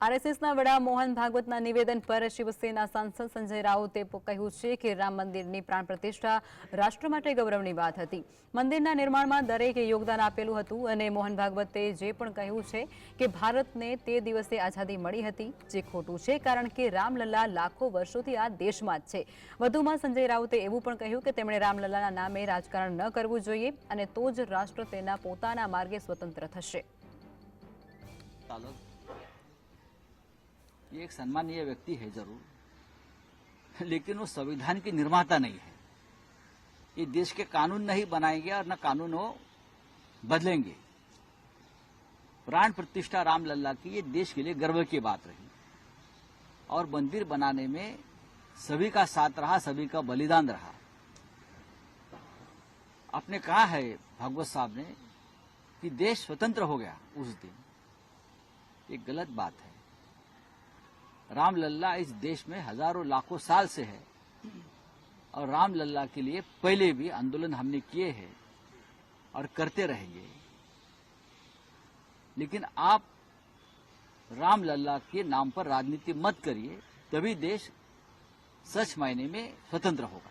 આરએસએસના વડા મોહન ભાગવતના નિવેદન પર શિવસેના સાંસદ સંજય રાઉતે કહ્યું છે કે રામ મંદિરની પ્રાણ પ્રતિષ્ઠા રાષ્ટ્ર માટે ગૌરવની વાત હતી. મંદિરના નિર્માણમાં દરેકે યોગદાન આપેલું હતું અને મોહન ભાગવતે જે પણ કહ્યું છે કે ભારતને તે દિવસે આઝાદી મળી હતી, જે ખોટું છે કારણ કે રામલલ્લા લાખો વર્ષોથી આ દેશમાં જ છે. વધુમાં સંજય રાઉતે એવું પણ કહ્યું કે તેમણે રામલલ્લાના નામે રાજકારણ ન કરવું જોઈએ અને તો જ રાષ્ટ્ર તેના પોતાના માર્ગે સ્વતંત્ર થશે. ये एक सम्मानीय व्यक्ति है ज़रूर, लेकिन वो संविधान की निर्माता नहीं है। ये देश के कानून नहीं बनाएँगे और न कानून वो बदलेंगे। प्राण प्रतिष्ठा रामलल्ला की ये देश के लिए गर्व की बात रही। और मंदिर बनाने में सभी का साथ रहा, सभी का बलिदान रहा। आपने कहा है, भागवत साहब ने, कि देश स्वतंत्र हो गया उस दिन। ये गलत बात है। रामलल्ला इस देश में हज़ारों लाखों साल से है। और रामलल्ला के लिए पहले भी आंदोलन हमने किए हैं और करते रहेंगे। लेकिन आप रामलल्ला के नाम पर राजनीति मत करिए, तभी देश सच मायने में स्वतंत्र होगा।